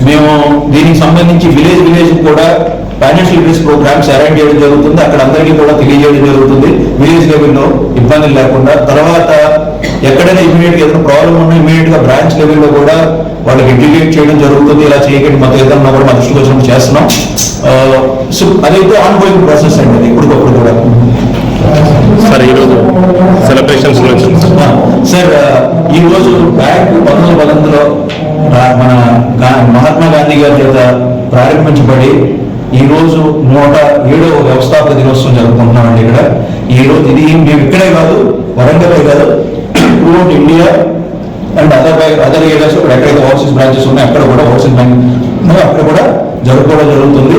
మేము దీనికి సంబంధించి విలేజ్ విలేజ్ కూడా ఫైనాన్షియల్ లిటరసీ ప్రోగ్రామ్స్ అరేంజ్ చేయడం జరుగుతుంది. అక్కడ అందరికీ కూడా తెలియజేయడం జరుగుతుంది. విలేజ్ లెవెల్లో ఇబ్బందులు లేకుండా తర్వాత ఎక్కడైనా ఇమీడియట్గా ఏదైనా ప్రాబ్లం ఉన్నా ఇమీడియట్గా బ్రాంచ్ లెవెల్లో కూడా వాళ్ళకి ఎడ్యుకేట్ చేయడం జరుగుతుంది. ఇలా చేయకండి మాకు ఏదన్నా కూడా మా దృష్టికి వచ్చినప్పుడు చేస్తున్నాం. సో అదైతే ఆన్ గోయింగ్ ప్రాసెస్ అండి అది ఇప్పటికప్పుడు కూడా. సార్ ఈరోజు సెలబ్రేషన్స్ గురించి సార్ ఆ, ఈ రోజు బ్యాంక్ పంతొమ్మిది రా- మన మహాత్మా గాంధీ గారి చేత ప్రారంభించబడి ఈరోజు నూట ఏడవ వ్యవస్థాపక దినోత్సవం జరుపుకుంటున్నామండి ఇక్కడ. ఈరోజు ఇది మేము ఇక్కడే కాదు వరంగలే కాదు. Throughout India and other other areas ఇక్కడ ఎక్కడైతే ఓవర్సీస్ బ్రాంచెస్ ఉన్నాయో అక్కడ కూడా ఓవర్సీస్ బ్యాంక్ అక్కడ కూడా జరుపుకోవడం జరుగుతుంది.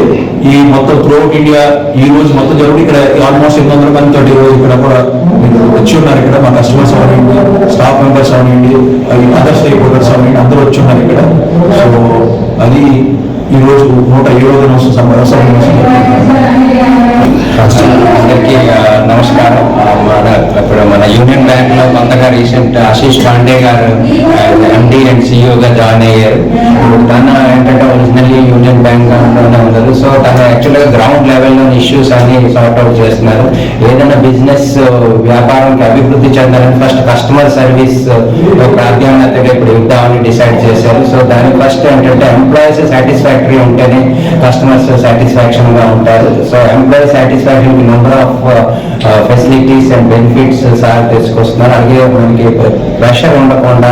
ఈ మొత్తం త్రూఅవుట్ ఇండియా ఈ రోజు మొత్తం జరుగుతుంది. ఇక్కడ ఆల్మోస్ట్ ఎనిమిది వందల మంది తోటి ఇక్కడ కూడా మీరు వచ్చి ఉన్నారు ఇక్కడ. మా కస్టమర్స్ అవనివ్వండి స్టాఫ్ మెంబర్స్ అవనివ్వండి అదర్ స్టేక్ హోల్డర్స్ అవనివ్వండి అందరూ వచ్చి ఉన్నారు ఇక్కడ. సో అది ఈరోజు నూట ఏడో దినోత్సవం అందరికీ నమస్కారం. మన ఇప్పుడు మన యూనియన్ బ్యాంక్లో కొత్తగా రీసెంట్ ఆశీష్ పాండే గారు ఎండి అండ్ సిఇఓగా జాయిన్ అయ్యారు. ఇప్పుడు తన ఏంటంటే ఒరిజినల్లీ యూనియన్ బ్యాంక్ ఉన్నారు సో తన యాక్చువల్గా గ్రౌండ్ లెవెల్లో ఇష్యూస్ అన్ని సార్ట్ అవుట్ చేస్తున్నారు. ఏదైనా బిజినెస్ వ్యాపారానికి అభివృద్ధి చెందాలని ఫస్ట్ కస్టమర్ సర్వీస్ ప్రాధాన్యతగా ఇప్పుడు ఇద్దామని డిసైడ్ చేశారు. సో దాని ఫస్ట్ ఏంటంటే ఎంప్లాయీస్ సాటిస్ఫాక్టరీ ఉంటేనే కస్టమర్స్ సాటిస్ఫాక్షన్గా ఉంటారు. So employees satisfaction number of facilities and benefits sir తీసుకొస్తున్నారు. అలాగే మనకి ప్రెషర్ ఉండకుండా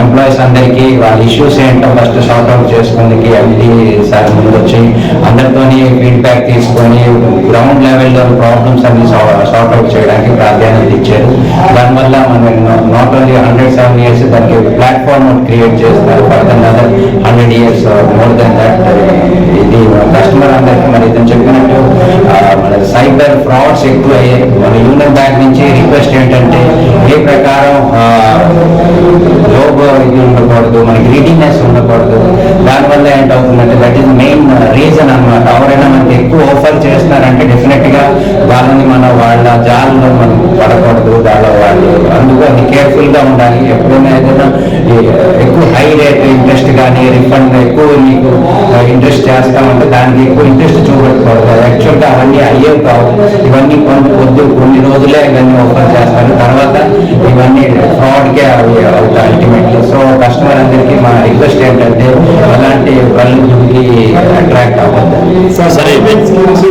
ఎంప్లాయీస్ అందరికీ వాళ్ళ ఇష్యూస్ ఏంటో ఫస్ట్ సార్ట్ అవుట్ చేసుకుందుకు ఎండి సార్ ముందు వచ్చి అందరితోని ఫీడ్బ్యాక్ తీసుకొని గ్రౌండ్ లెవెల్లో ప్రాబ్లమ్స్ అన్ని సార్ట్ అవుట్ చేయడానికి ప్రాధాన్యత ఇచ్చారు. దానివల్ల మనం not only hundred seven years దానికి ప్లాట్ఫామ్ క్రియేట్ చేస్తారు for other hundred years more than that ఇది కస్టమర్ అందరికి మరి ఇతను చెప్పినట్టు మన సైబర్ ఫ్రాడ్స్ ఎక్కువ అయ్యాయి మన యూనియన్ బ్యాంక్ నుంచి రిక్వెస్ట్ ఏంటంటే ఏ ప్రకారం లోగో ఇది ఉండకూడదు మన గ్రీడీనెస్ ఉండకూడదు. దానివల్ల ఏంటవుతుందంటే దట్ ఈస్ మెయిన్ రీజన్ అన్నమాట. ఎవరైనా మనకి ఎక్కువ ఆఫర్ చేస్తున్నారంటే డెఫినెట్గా వాళ్ళని మన వాళ్ళ జాలలో మనం పడకూడదు వాళ్ళ వాళ్ళు. అందుకని కేర్ఫుల్గా ఉండాలి. ఎప్పుడైనా ఏదైనా ఎక్కువ హై రేట్ ఇంట్రెస్ట్ కానీ రిఫండ్ ఎక్కువ మీకు ఇంట్రెస్ట్ చేస్తామంటే దానికి ఎక్కువ ఇంట్రెస్ట్ చూపెట్టకూడదు యాక్చువల్గా అవన్నీ అయ్యే కావు. ఇవన్నీ కొన్ని కొద్ది కొన్ని రోజులే ఇవన్నీ ఓపెన్ చేస్తారు తర్వాత ఇవన్నీ ఫ్రాడ్ కే అవి అవుతాయి అల్టిమేట్లీ సో కస్టమర్ అందరికీ మా రిక్వెస్ట్ ఏంటంటే అలాంటి వాళ్ళకి అట్రాక్ట్ అవ్వద్దు. సరే.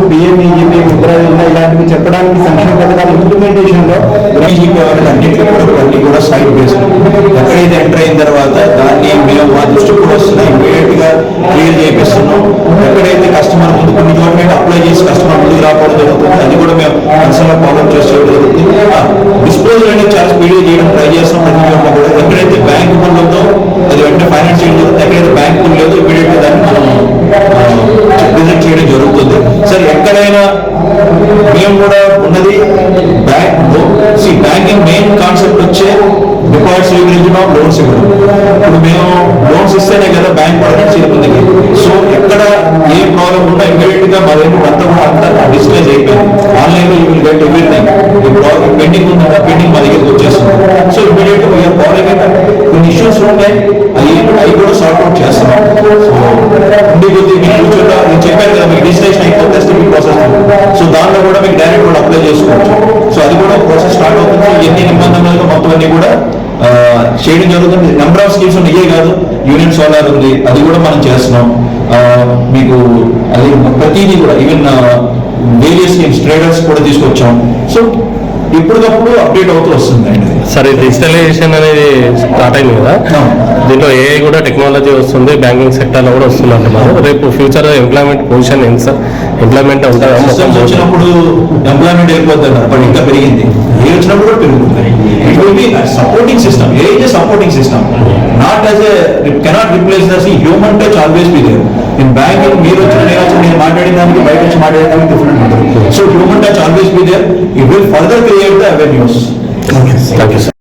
బిఎంఈజీపీ ముద్ర యోజన ఇలాంటివి చెప్పడానికి సంక్షేమ పథకాల ఇంప్లిమెంటేషన్లో గ్రామీణ అన్నింటిలో కూడా సైట్ బేస్డ్ ఎక్కడైతే ఎంటర్ అయిన తర్వాత దాన్ని మేము మా దృష్టికి కూడా వస్తున్నాయి. క్లియర్ చేపిస్తున్నాం. ఎక్కడైతే కస్టమర్ ముందు కొన్ని చోట్ల అప్లై చేసి కస్టమర్ ముందుకు రావడం జరుగుతుంది అది కూడా మేము కన్సల్ట్ ఫాలో చేసి జరుగుతుంది. డిస్పోజల్ అనేది చాలా స్పీడ్గా చేయడం ట్రై చేస్తాం. ప్రతి కూడా. ఎక్కడైతే బ్యాంక్ పనులు ఉందో అది వెంటనే ఫైనాన్స్ చేయడం జరుగుతుంది. ఎక్కడైతే బ్యాంక్ పనులు లేదో ఇమీడియట్గా దాన్ని మనం విజిట్ చేయడం జరుగుతుంది. సరే ఎక్కడైనా మేము కూడా ఉన్నది బ్యాంక్. బ్యాంకింగ్ మెయిన్ కాన్సెప్ట్ వచ్చే డిపాజిట్స్ స్వీకరించడం లోన్స్ ఇవ్వడం ఇప్పుడు మేము లోన్స్ ఇస్తేనే కదా బ్యాంక్ కూడా నడిచేది సో ఎక్కడ ఏ ప్రాబ్లం ఉన్నా ఇమీడియట్గా మా దగ్గర అంతా కూడా అంతా డిస్ప్లేస్ అయిపోయింది. ఆన్లైన్లో you will get everything pending ఉందంటే పెండింగ్ మా దగ్గరికి వచ్చేస్తుంది. సో ఇమీడియట్గా వీఆర్ ఫాలోయింగ్ కొన్ని ఇష్యూస్ ఉంటాయి అవి అవి కూడా సార్ట్ అవుట్ చేస్తున్నాం సో ఉండి కొద్ది మీకు ఫ్యూచర్లో నేను చెప్పాను కదా మీకు డిజిటేషన్ అయిపోతే స్టిల్ ప్రాసెస్ సో దాంట్లో కూడా మీకు డైరెక్ట్ కూడా అప్లై చేసుకోవచ్చు. సో అది కూడా ప్రాసెస్ స్టార్ట్ అవుతుంది. ఎన్ని నిబంధనలు మొత్తం అన్ని కూడా చేయడం జరుగుతుంది. నెంబర్ ఆఫ్ స్కీమ్స్ ఉన్నాయి కాదు యూనియన్ సోలార్ ఉంది అది కూడా మనం చేస్తున్నాం. మీకు అది ప్రతిదీ కూడా ఈవెన్ వేరియస్ స్కీమ్స్ ట్రేడర్స్ కూడా తీసుకొచ్చాం. సో ఇప్పటికప్పుడు అప్డేట్ అవుతూ వస్తుంది అండి. సరే డిజిటలైజేషన్ అనేది స్టార్ట్ అయింది కదా? దీంట్లో ఏ కూడా టెక్నాలజీ వస్తుంది బ్యాంకింగ్ సెక్టర్లో కూడా వస్తుంది అంటున్నారు రేపు ఫ్యూచర్ ఎంప్లాయ్మెంట్ పొజిషన్ ఎంత సార్? ఎంప్లాయ్మెంట్ ఉంటుందా? వచ్చినప్పుడు ఎంప్లాయ్మెంట్ వెళ్ళిపోతుంది ఇంకా పెరిగింది. ఏ వచ్చినప్పుడు కూడా పెరుగుతుంది it will be supporting system AI is supporting system not as a cannot replace this human touch always be there in banking మీరు వచ్చిన నేను వచ్చిన నేను మాట్లాడిన దానికి బయట వచ్చి మాట్లాడిన దానికి డిఫరెంట్ ఉంటుంది. So human touch always be there it will further create the avenues thank you sir